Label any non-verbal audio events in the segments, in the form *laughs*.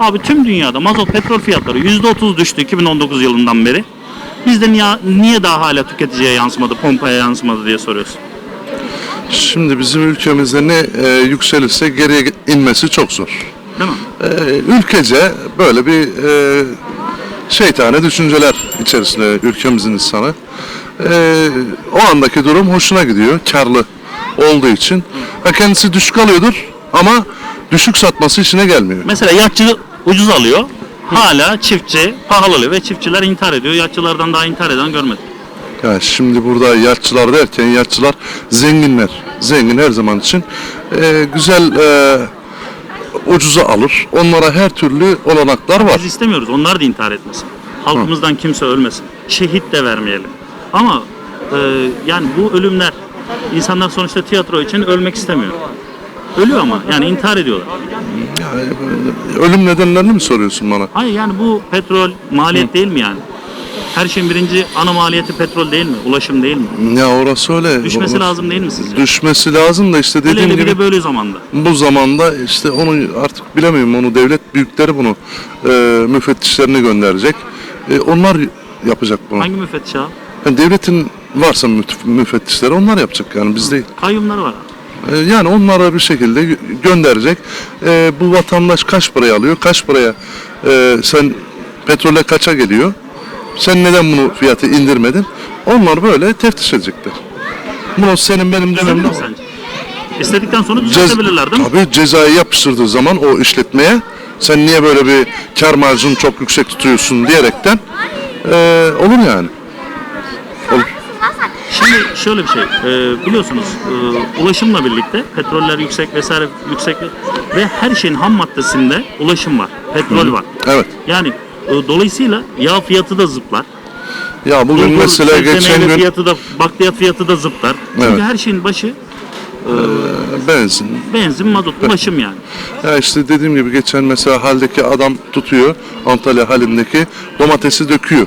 Abi tüm dünyada mazot petrol fiyatları %30 düştü 2019 yılından beri. Bizde niye, niye daha hala tüketiciye yansımadı, pompaya yansımadı diye soruyorsun. Şimdi bizim ülkemizde ne e, yükselirse geriye inmesi çok zor. Değil mi? E, ülkece böyle bir e, şeytane düşünceler içerisinde ülkemizin insanı. E, o andaki durum hoşuna gidiyor, karlı olduğu için. Ha, kendisi düşük alıyordur ama düşük satması işine gelmiyor. Mesela yatçı ucuz alıyor. Hala çiftçi pahalı alıyor ve çiftçiler intihar ediyor. Yatçılardan daha intihar eden görmedim. Ya şimdi burada yatçılar derken yatçılar zenginler. Zengin her zaman için e, güzel e, ucuza alır. Onlara her türlü olanaklar var. Biz istemiyoruz. Onlar da intihar etmesin. Halkımızdan kimse ölmesin. Şehit de vermeyelim. Ama e, yani bu ölümler insanlar sonuçta tiyatro için ölmek istemiyor. Ölüyor ama yani intihar ediyorlar. Yani, ölüm nedenlerini mi soruyorsun bana? Hayır yani bu petrol maliyet değil mi yani? Her şeyin birinci ana maliyeti petrol değil mi? Ulaşım değil mi? Ya orası öyle. Düşmesi Orası- lazım değil mi sizce? Düşmesi lazım da işte Hele dediğim hele bir gibi de böyle zamanda. bu zamanda işte onu artık bilemiyorum onu devlet büyükleri bunu e, müfettişlerini gönderecek. E, onlar yapacak bunu. Hangi müfettiş abi? Yani devletin varsa müf- müfettişleri onlar yapacak yani biz değil. Kayyumları var. Ee, Yani onlara bir şekilde gö- gönderecek. Ee, bu vatandaş kaç paraya alıyor, kaç paraya e, sen petrole kaça geliyor? Sen neden bunu fiyatı indirmedin? Onlar böyle teftiş edecekler. Bunu senin benim sence? İstedikten sonra düzeltebilirler değil mi? Tabii cezayı yapıştırdığı zaman o işletmeye sen niye böyle bir kar marjını çok yüksek tutuyorsun diyerekten e, olur yani. Şimdi şöyle bir şey, e, biliyorsunuz e, ulaşımla birlikte petroller yüksek vesaire yüksek ve her şeyin ham maddesinde ulaşım var, petrol var. Evet. Yani e, dolayısıyla yağ fiyatı da zıplar. Ya bugün Bulgur, mesela geçen gün fiyatı da bakliyat fiyatı da zıplar. Çünkü Evet. her şeyin başı benzin, benzin, mazot, ulaşım yani. Ya işte dediğim gibi geçen mesela haldeki adam tutuyor Antalya halindeki domatesi döküyor.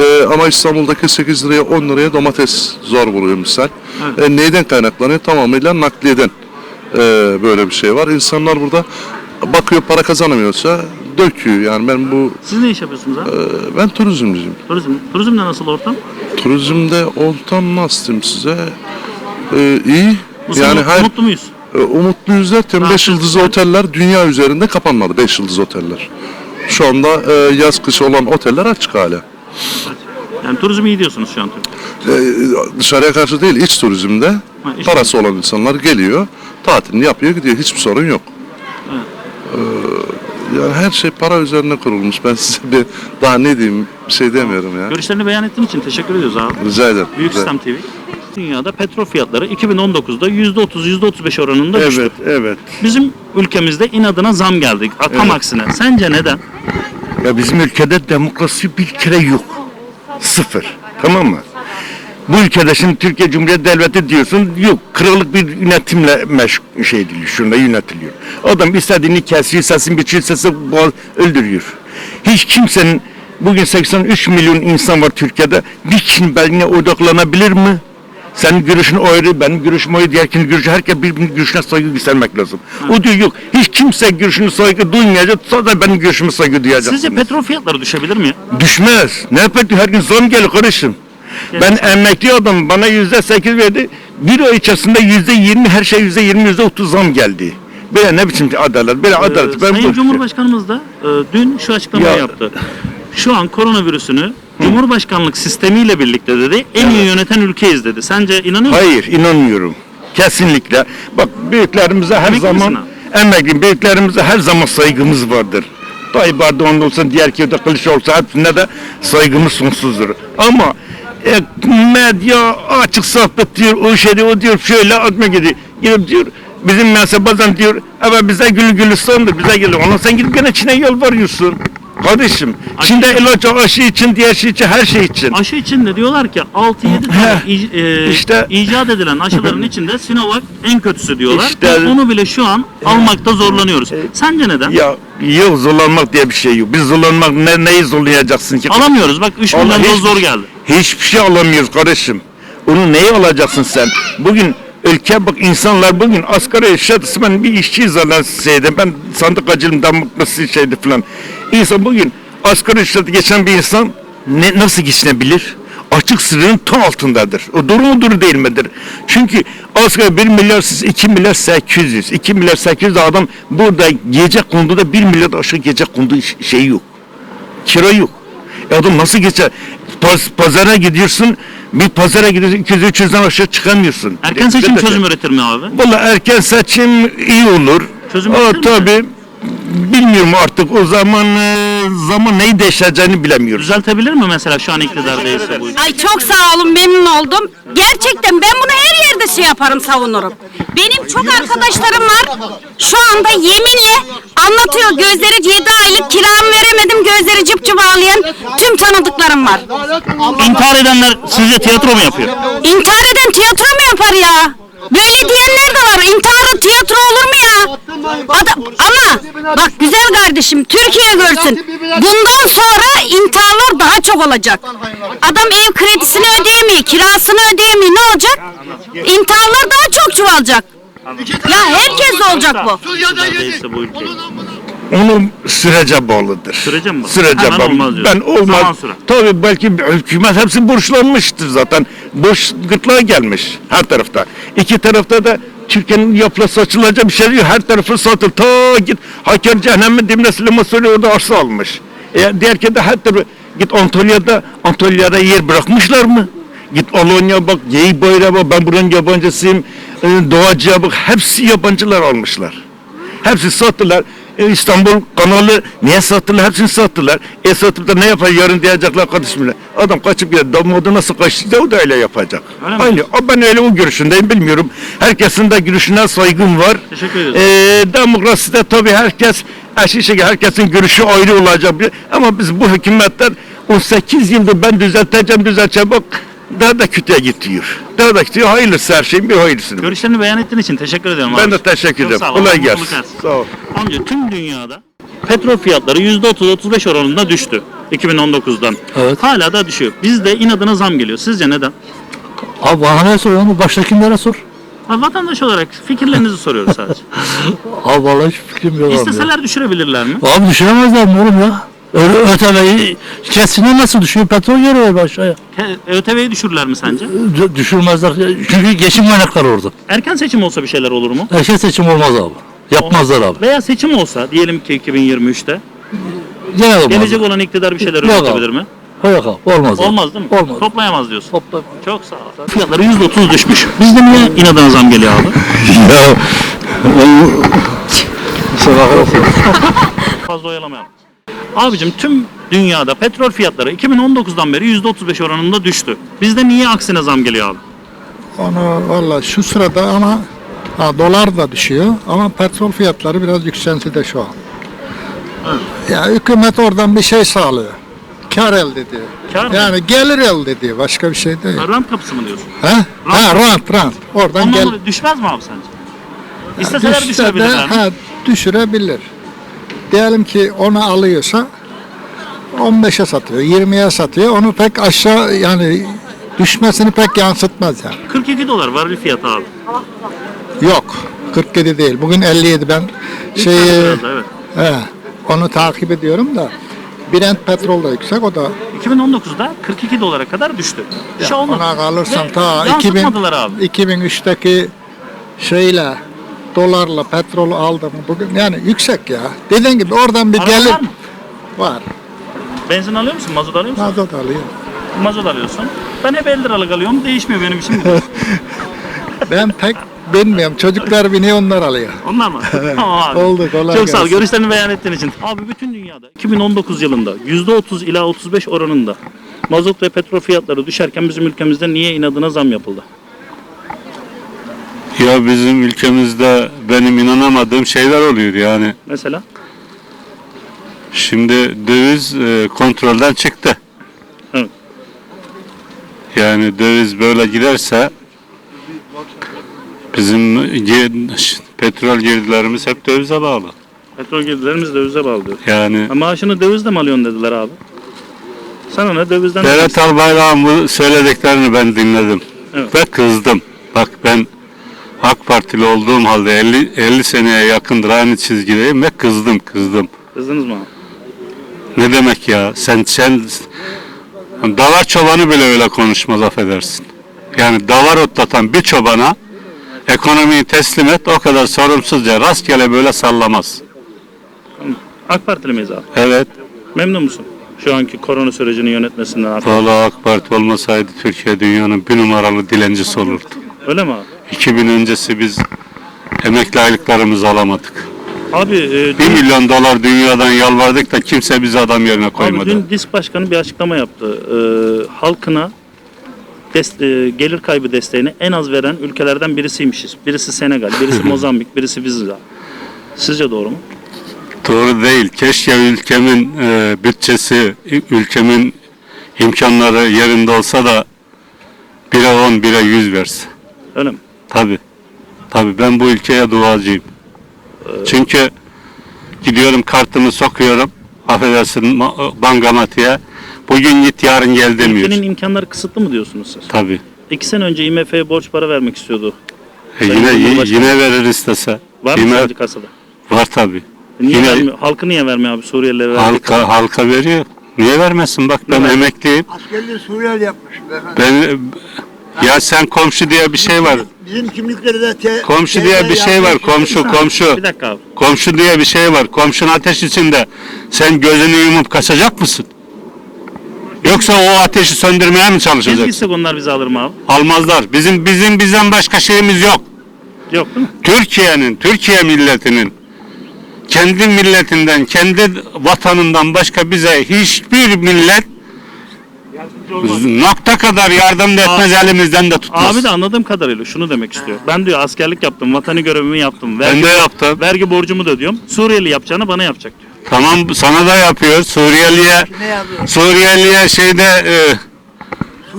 Ee, ama İstanbul'daki 8 liraya 10 liraya domates zor buluyor misal. Evet. Ee, neyden kaynaklanıyor? Tamamıyla nakliyeden ee, böyle bir şey var. İnsanlar burada bakıyor para kazanamıyorsa döküyor. Yani ben bu Siz ne iş yapıyorsunuz abi? e, ben turizmciyim. Turizm. Turizmde nasıl ortam? Turizmde ortam nasıl diyeyim size? Ee, iyi. Bu Yani hayır, mutlu muyuz? e, umutluyuz derken 5 Rahatsız yıldızlı oteller dünya üzerinde kapanmadı 5 yıldız oteller. Şu anda e, yaz kış olan oteller açık hala. Yani turizm iyi diyorsunuz şu an. E, dışarıya karşı değil iç turizmde Ha, iç parası olan insanlar geliyor tatilini yapıyor gidiyor hiçbir sorun yok. E, yani her şey para üzerine kurulmuş. Ben size bir daha ne diyeyim bir şey demiyorum ya. Görüşlerini beyan ettiğin için teşekkür ediyoruz abi. Rica ederim. Büyük rica Sistem TV. Dünyada petrol fiyatları 2019'da %30 %35 oranında düştü. Evet, evet. Bizim ülkemizde inadına zam geldik. Tam aksine. Sence neden? Ya bizim ülkede demokrasi bir kere yok. Sıfır. Tamam mı? Bu ülkede şimdi Türkiye Cumhuriyeti Devleti diyorsun yok krallık bir yönetimle meş şey ediliyor şunda yönetiliyor. Adam istediğini kesiyor sesini biçiyor sesi öldürüyor. Hiç kimsenin bugün 83 milyon insan var Türkiye'de bir kişinin beline odaklanabilir mi? Senin görüşün ayrı, benim görüşüm ayrı, diğer kişinin görüşü, herkes birbirinin görüşüne saygı göstermek lazım. O diyor yok, hiç kimse görüşünü saygı duymayacak, sadece benim görüşüme saygı duyacak. Sizce petrol fiyatları düşebilir mi? Düşmez. Ne yapacak? Her gün zam geliyor kardeşim. Ben emekli adam bana yüzde sekiz verdi. Bir ay içerisinde yüzde yirmi her şey yüzde yirmi yüzde otuz zam geldi. Böyle ne biçim adalet? Böyle Ee, adalet. Ben Sayın bu- Cumhurbaşkanımız da e, dün şu açıklamayı Ya- yaptı. Şu an koronavirüsünü Cumhurbaşkanlık sistemiyle birlikte dedi en iyi yöneten ülkeyiz dedi. Sence inanıyor musun? Hayır inanmıyorum. Kesinlikle. Bak büyüklerimize her Emekli zaman emekli büyüklerimize her zaman saygımız vardır. Tayyip Erdoğan olsun, diğer kimde Kılıç olsa hepsine de saygımız sonsuzdur. Ama e, medya açık sohbet diyor, o şey diyor, o diyor şöyle atma gidiyor. Gidip diyor bizim mesela bazen diyor evet bize gülü gülistandır bize geliyor. Ona sen gidip gene Çin'e yalvarıyorsun. Kardeşim, Aşı- Çin'de ilaç aşı için, diğer şey için, her şey için. Aşı için de diyorlar ki 6-7 tane Heh, ic- e, işte- icat edilen aşıların *laughs* içinde Sinovac en kötüsü diyorlar. İşte- Ve onu bile şu an almakta zorlanıyoruz. Sence neden? Ya yok zorlanmak diye bir şey yok. Biz zorlanmak ne, neyi zorlayacaksın ki? Alamıyoruz. Bak 3 milyon Allah doz hiç- zor geldi. Hiçbir şey alamıyoruz kardeşim. Onu neyi alacaksın sen? Bugün ülke bak insanlar bugün asgari ücret ben bir işçi zaten şeyde ben sandıkacılığım damıklısı şeydi falan. İnsan bugün asgari ücret geçen bir insan ne, nasıl geçinebilir? Açık sınırın ta altındadır. O doğru mudur değil midir? Çünkü asgari 1 milyar siz 2 milyar 800. 2 milyar 800 adam burada gece konduda 1 milyar aşağı gece kondu şey yok. Kira yok. E adam nasıl geçer? Paz- pazara gidiyorsun, bir pazara gidiyorsun 200-300'den aşağı çıkamıyorsun. Erken seçim et. çözüm üretir mi abi? Valla erken seçim iyi olur. Çözüm üretir mi tabii bilmiyorum artık o zaman e, zaman neyi değişeceğini bilemiyoruz. Düzeltebilir mi mesela şu an iktidar değilse bu? Ay çok sağ olun memnun oldum. Gerçekten ben bunu her yerde şey yaparım savunurum. Benim çok arkadaşlarım var. Şu anda yeminle anlatıyor gözleri 7 aylık kiramı veremedim gözleri cıp cıp ağlayan tüm tanıdıklarım var. İntihar edenler sizce tiyatro mu yapıyor? İntihar eden tiyatro mu yapar ya? Böyle diyenler de var. İntiharın tiyatro olur mu ya? Adam, ama bak güzel kardeşim Türkiye görsün. Bundan sonra intiharlar daha çok olacak. Adam ev kredisini ödeyemiyor, kirasını ödeyemiyor. Ne olacak? İntiharlar daha çok çoğalacak. Ya herkes olacak bu. Değilse bu ülke. Onun sürece bağlıdır. Sürece mi bağlı? Sürece Hemen bağlı. olmaz diyorsun. Ben olmaz. Zaman sürer. Tabii belki hükümet hepsi borçlanmıştır zaten. Boş gırtlağa gelmiş her tarafta. İki tarafta da Türkiye'nin yapısı açılacak bir şey yok. Her tarafı satıl. Ta git Hakkari Cehennem'in dibine Süleyman Soylu orada arsa almış. E, diğer kere de her tarafı git Antalya'da Antalya'da yer bırakmışlar mı? Git Alanya bak, Yeğbayır'a bak, ben buranın yabancısıyım. E, Doğacı'ya bak, hepsi yabancılar almışlar. Hepsi sattılar. E, İstanbul kanalı niye sattılar? Hepsini sattılar. E satıp da ne yapar yarın diyecekler kardeşim. Adam kaçıp gider. Damadı nasıl kaçtıysa o da öyle yapacak. Öyle mi? Aynı. O Ben öyle o görüşündeyim bilmiyorum. Herkesin de görüşüne saygım var. Teşekkür ederim. E, demokraside tabii herkes eşit şekilde herkesin görüşü ayrı olacak. Ama biz bu hükümetler 18 yıldır ben düzelteceğim düzelteceğim bak daha da kötüye gidiyor. Daha da gidiyor. Hayırlısı her şeyin bir hayırlısı. Görüşlerini beyan ettiğin için teşekkür abi. Ben de teşekkür Çok ederim. sağ ol. Kolay Allah gelsin. mutluluk versin. Sağ ol. Amca tüm dünyada petrol fiyatları %30-35 oranında düştü 2019'dan. Evet. Hala da düşüyor. Bizde inadına zam geliyor. Sizce neden? Abi bana ne soruyorsun? onu Baştakilere sor. Ha, vatandaş olarak fikirlerinizi soruyoruz sadece. *laughs* Abi vallahi hiç fikrim yok abi. ya. İsteseler düşürebilirler mi? Abi düşüremezler mi oğlum ya? Öyle ÖTV'yi kesine nasıl düşüyor? Petrol geliyor aşağıya. Te- ÖTV'yi düşürürler mi sence? D- Düşürmezler. Çünkü geçim kaynakları orada. Erken seçim olsa bir şeyler olur mu? Erken seçim olmaz abi. Yapmazlar abi. Veya seçim olsa diyelim ki 2023'te Gene olmaz. gelecek olan iktidar bir şeyler Yok abi. üretebilir mi? Yok abi. Olmaz. abi. Olmaz değil mi? Olmaz. Toplayamaz diyorsun. Toplam. Çok sağ ol. Fiyatları %30 düşmüş. Bizde niye inadına zam geliyor abi? *laughs* ya. Fazla *laughs* oyalamayalım. Abicim tüm dünyada petrol fiyatları 2019'dan beri %35 oranında düştü. Bizde niye aksine zam geliyor abi? Onu valla şu sırada ama ha, dolar da düşüyor ama petrol fiyatları biraz yükselti de şu an. Ya hükümet oradan bir şey sağlıyor. Kar elde ediyor. Kar mı? yani gelir elde ediyor. Başka bir şey değil. Ha, Rant kapısı mı diyorsun? Ha? Ha rant rant. Oradan Ondan gel. dolayı düşmez mi abi sence? İsteseler Düşse de, düşürebilirler mi? ha, düşürebilir. Diyelim ki onu alıyorsa 15'e satıyor, 20'ye satıyor. Onu pek aşağı yani düşmesini pek yansıtmaz yani. 42 dolar varil fiyatı abi. Yok. 47 değil. Bugün 57 ben Şey, şeyi da, evet. he, onu takip ediyorum da Brent petrol da yüksek o da 2019'da 42 dolara kadar düştü. Bir şey olmadı. ona kalırsam Ve ta 2000, yansıtmadılar abi. 2003'teki şeyle dolarla petrol aldım bugün yani yüksek ya. Dediğin gibi oradan bir Araba gelir var mı? var. Benzin alıyor musun? Mazot alıyor musun? Mazot alıyor. Mazot alıyorsun. Ben hep 50 liralık alıyorum. Değişmiyor benim için. *laughs* Ben pek bilmiyorum. Çocuklar biniyor onlar alıyor. Onlar mı? *laughs* tamam abi. Oldu, kolay Çok sağ ol. gelsin. Görüşlerini beyan ettiğin için. Abi bütün dünyada 2019 yılında %30 ila 35 oranında mazot ve petrol fiyatları düşerken bizim ülkemizde niye inadına zam yapıldı? Ya bizim ülkemizde benim inanamadığım şeyler oluyor yani. Mesela Şimdi döviz e, kontrolden çıktı. Evet. Yani döviz böyle giderse bizim petrol girdilerimiz hep dövize bağlı. petrol girdilerimiz dövize bağlı diyor. Yani Ha, maaşını dövizle mi alıyorsun dediler abi. Sana ne dövizden Berat Albayrak'ın bu söylediklerini ben dinledim. Evet. Ve kızdım. Bak ben AK Partili olduğum halde 50, 50 seneye yakındır aynı çizgideyim ve kızdım kızdım. Kızdınız mı? Ne demek ya? Sen sen davar çobanı bile öyle konuşmaz affedersin. Yani davar otlatan bir çobana ekonomiyi teslim et o kadar sorumsuzca rastgele böyle sallamaz. AK Partili miyiz abi? Evet. Memnun musun? Şu anki korona sürecini yönetmesinden artık. Valla AK Parti olmasaydı Türkiye dünyanın bir numaralı dilencisi olurdu. Öyle mi abi? 2000 öncesi biz emekli aylıklarımızı alamadık. Abi, e, 1 dün, milyon dolar dünyadan yalvardık da kimse bizi adam yerine abi koymadı. dün DİSK Başkanı bir açıklama yaptı. E, halkına des- e, gelir kaybı desteğini en az veren ülkelerden birisiymişiz. Birisi Senegal, birisi *laughs* Mozambik, birisi biziz abi. Sizce doğru mu? Doğru değil. Keşke ülkemin e, bütçesi, ülkemin imkanları yerinde olsa da 1'e 10, 1'e 100 verse. Öyle mi? Tabi. Tabi ben bu ülkeye duacıyım. Çünkü gidiyorum kartımı sokuyorum. Affedersin ma- bankamatiğe. Bugün git yarın gel demiyor. Ülkenin imkanları kısıtlı mı diyorsunuz siz? Tabi. İki sene önce IMF'ye borç para vermek istiyordu. E Sayın yine yine verir istese. Var mı Yine- sence kasada? Var tabi. Niye Yine- vermiyor? Halkı niye vermiyor abi Suriyelilere verecek? Halka halka veriyor. Niye vermesin? Bak ben var? emekliyim. Askerliği Suriyeli yapmış beyefendi. Ben ya sen komşu diye bir şey var. Bizim kimlikleri de te, Komşu diye bir şey var. Komşu komşu. Bir dakika abi. Komşu diye bir şey var. Komşun ateş içinde. Sen gözünü yumup kaçacak mısın? Yoksa o ateşi söndürmeye mi Biz çalışacaksın? gitsek onlar bizi alır mı abi? Almazlar. Bizim bizim bizden başka şeyimiz yok. Yok değil mi? Türkiye'nin, Türkiye milletinin kendi milletinden, kendi vatanından başka bize hiçbir millet nokta kadar yardım da etmez elimizden de tutmaz. Abi de anladığım kadarıyla şunu demek istiyor. Ben diyor askerlik yaptım, vatani görevimi yaptım. ben Vergi, de yaptım. vergi borcumu da ödüyorum. Suriyeli yapacağını bana yapacak diyor. Tamam sana da yapıyor. Suriyeliye Ne? Suriyeliye şeyde e,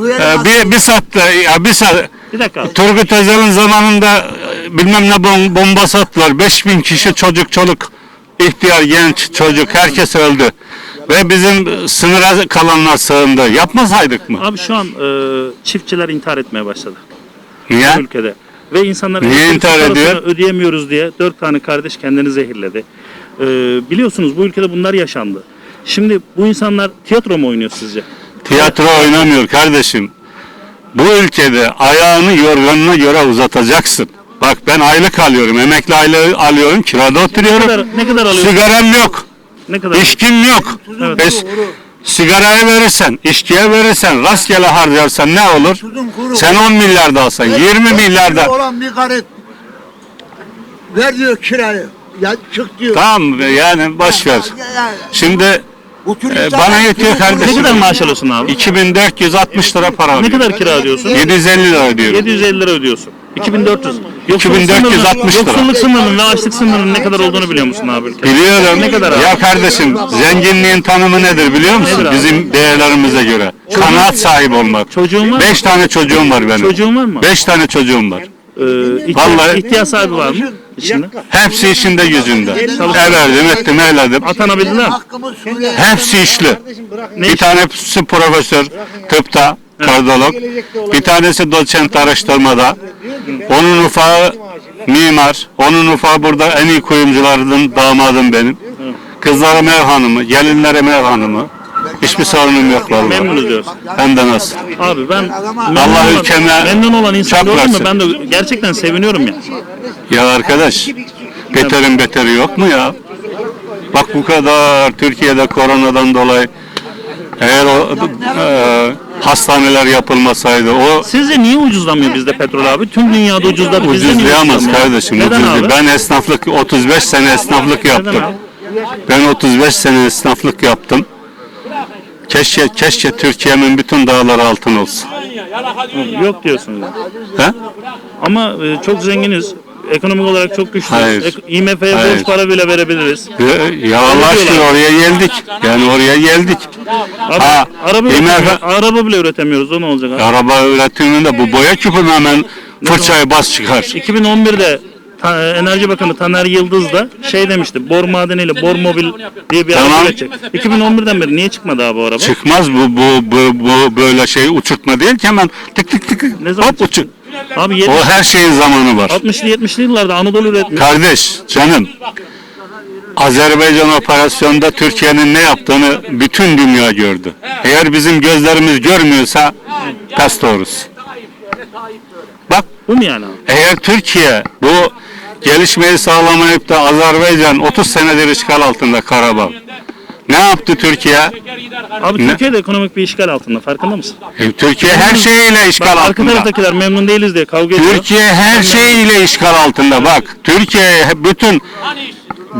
e, bir, bir sattı. Ya bir sattı. Bir dakika abi. Turgut Özal'ın zamanında e, bilmem ne bom, bomba sattılar. 5000 kişi çocuk çoluk ihtiyar genç çocuk herkes öldü. Ve bizim sınıra kalanlar sığındı. Yapmasaydık mı? Abi şu an e, çiftçiler intihar etmeye başladı Niye? bu ülkede. Ve insanlar Niye intihar ediyor? ödeyemiyoruz diye dört tane kardeş kendini zehirledi. E, biliyorsunuz bu ülkede bunlar yaşandı. Şimdi bu insanlar tiyatro mu oynuyor sizce? Tiyatro oynamıyor kardeşim. Bu ülkede ayağını yorganına göre uzatacaksın. Bak ben aylık alıyorum, emekli aylığı alıyorum, kirada Ne oturuyorum. kadar, ne kadar alıyorsun? Sigaram yok. Ne kadar? İçkim yok. Evet. Es- sigaraya verirsen, içkiye verirsen, rastgele harcarsan ne olur? Sen 10 milyar da alsan, 20 milyar da. Olan bir karı ver diyor kirayı. Ya çık diyor. Tamam yani boş ver. Şimdi e, bana yetiyor Ne kardeşim. kadar maaş alıyorsun abi? 2460 lira para Ne kadar kira ödüyorsun? 750 lira ödüyorum. 750 lira ödüyorsun. 2400. 2460 lira. Yoksulluk sınırının ve açlık sınırının ne kadar olduğunu biliyor musun abi ülkede? Biliyorum. Ne kadar abi? Ya kardeşim zenginliğin tanımı nedir biliyor musun? Nedir abi? Bizim değerlerimize göre. Kanaat sahibi olmak. Çocuğun var mı? Beş tane çocuğum var benim. Çocuğun var mı? Beş tane çocuğum var. Ee, ihtiyaç, Vallahi- ihtiyaç sahibi var mı? İçinde. Hepsi işinde gücünde. Everdim, ettim, eyledim. Atanabildiler mi? Hepsi işli. Ne Bir iş? tanesi profesör tıpta, kardiyolog. Bir tanesi doçent araştırmada. Onun ufağı mimar. Onun ufağı burada en iyi kuyumculardan damadım benim. Kızlarım ev hanımı, gelinlerim ev hanımı. Hiçbir sorunum yok vallahi. Memnunuz diyorsun. Hem de nasıl? Abi ben memnun Allah olan, ülkeme memnun olan insan çok gördüm mü versin. ben de gerçekten seviniyorum ya. Ya arkadaş, beterin beteri yok mu ya? Bak bu kadar Türkiye'de koronadan dolayı eğer o e, hastaneler yapılmasaydı o Sizce niye ucuzlamıyor bizde petrol abi? Tüm dünyada ucuzladı. bizde niye ucuzlayamaz ucuzlamıyor? kardeşim. Neden abi? Ben esnaflık 35 sene esnaflık yaptım. Abi? Ben 35 sene esnaflık yaptım. Keşke keşke Türkiye'min bütün dağları altın olsun. Yok diyorsunuz. He? Ama e, çok zenginiz. Ekonomik olarak çok güçlüyüz. Hayır. Ek- IMF'ye Hayır. borç para bile verebiliriz. Ya- Ya Allah aşkına oraya geldik. Yani oraya geldik. Abi, Ha, araba, IMF üretemiyoruz. araba bile üretemiyoruz. O ne olacak abi? Araba üretiminde bu boya küpü hemen fırçayı bas çıkar. 2011'de Ta- Enerji Bakanı Taner Yıldız da şey demişti. Bor madeniyle Bor Mobil diye bir Tamam. araba üretecek. 2011'den beri niye çıkmadı abi o araba? Çıkmaz bu bu bu, bu böyle şey uçurtma değil ki hemen tık tık tık Ne zaman hop çıktı? uçur. Abi O 70, her şeyin zamanı var. 60'lı 70'li yıllarda Anadolu üretmiş. Kardeş, canım. Azerbaycan operasyonda Türkiye'nin ne yaptığını bütün dünya gördü. Eğer bizim gözlerimiz görmüyorsa pes doğrusu. Bak Bu mu yani abi? eğer Türkiye bu gelişmeyi sağlamayıp da Azerbaycan 30 senedir işgal altında Karabağ. Ne yaptı Türkiye? Abi Ne? Türkiye de ekonomik bir işgal altında farkında mısın? E, Türkiye her şeyiyle işgal Bak arka altında. taraftakiler memnun değiliz diye kavga ediyor. Türkiye her şeyiyle işgal altında. Bak Türkiye bütün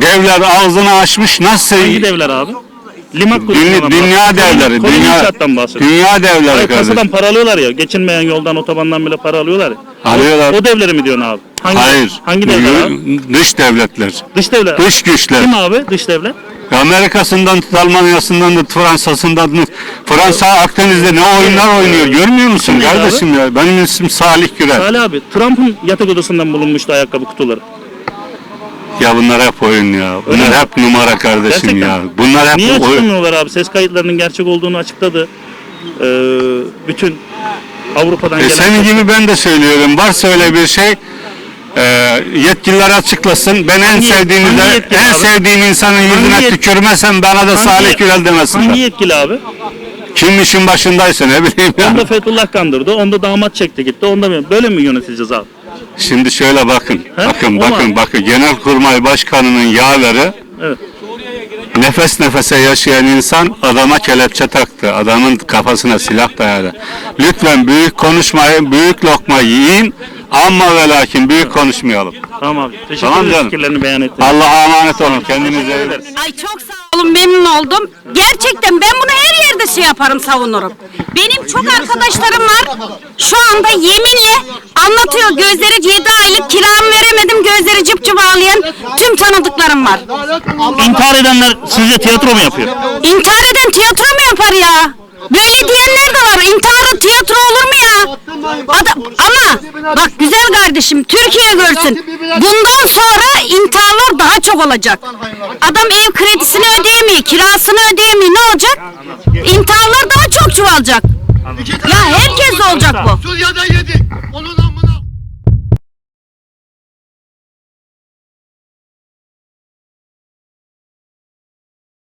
devler ağzını açmış nasıl Hangi devler abi? Limak Dünya, dünya devleri, Koloni dünya, dünya devleri Hayır, kasadan para alıyorlar ya. Geçinmeyen yoldan, otobandan bile para alıyorlar ya. Alıyorlar. O, o devleri mi diyorsun abi? Hangi, Hayır. Hangi devler abi? Dış devletler. Dış devler. Dış güçler. Kim abi dış devlet? Amerika'sından tut, Almanya'sından tut, Fransa'sından tut. Fransa Akdeniz'de ne oyunlar oynuyor görmüyor musun Kim kardeşim ya? Benim ismim Salih Gürel. Salih abi Trump'ın yatak odasından bulunmuştu ayakkabı kutuları. Ya bunlar hep oyun ya. Öyle Bunlar mi? hep numara kardeşim Gerçekten ya. mi? Bunlar hep Niye oyun. açıklamıyorlar abi? Ses kayıtlarının gerçek olduğunu açıkladı. Ee, bütün Avrupa'dan E gelen... senin gibi ben de söylüyorum. Varsa öyle bir şey e, yetkililer açıklasın. Ben en Hangi- sevdiğim hangi yetkili en abi? sevdiğim insanın yüzüne tükürmesen bana da Hangi- Salih Gürel demesinler. Hangi yetkili abi? Kim işin başındaysa ne bileyim ya. Onda Fethullah kandırdı, onda damat çekti gitti, onda böyle, mi yöneteceğiz abi? Şimdi şöyle bakın. He? Bakın O bakın var. bakın. Genelkurmay Başkanı'nın yaverı Evet. nefes nefese yaşayan insan adama kelepçe taktı. Adamın kafasına silah dayadı. Lütfen büyük konuşmayın, büyük lokma yiyin ama ve lakin büyük konuşmayalım. Tamam abi. Teşekkür Tamam ederim canım. fikirlerini beyan ettin. Allah'a emanet olun. Kendinize iyi bakın. Ay çok sağ olun memnun oldum. Gerçekten ben bunu her yerde şey yaparım savunurum. Benim çok arkadaşlarım var. Şu anda yeminle anlatıyor gözleri 7 aylık kiramı veremedim gözleri cıp cıp ağlayan tüm tanıdıklarım var. İntihar edenler sizce tiyatro mu yapıyor? İntihar eden tiyatro mu yapar ya? Böyle diyenler de var. İntiharı tiyatro olur mu ya? Adam, ama bak güzel kardeşim Türkiye görsün. Bundan sonra intiharlar daha çok olacak. Adam ev kredisini ödeyemiyor, kirasını ödeyemiyor. Ne olacak? İntiharlar daha çok çoğalacak. Ya herkes olacak bu. Suriye'de yedik. Onun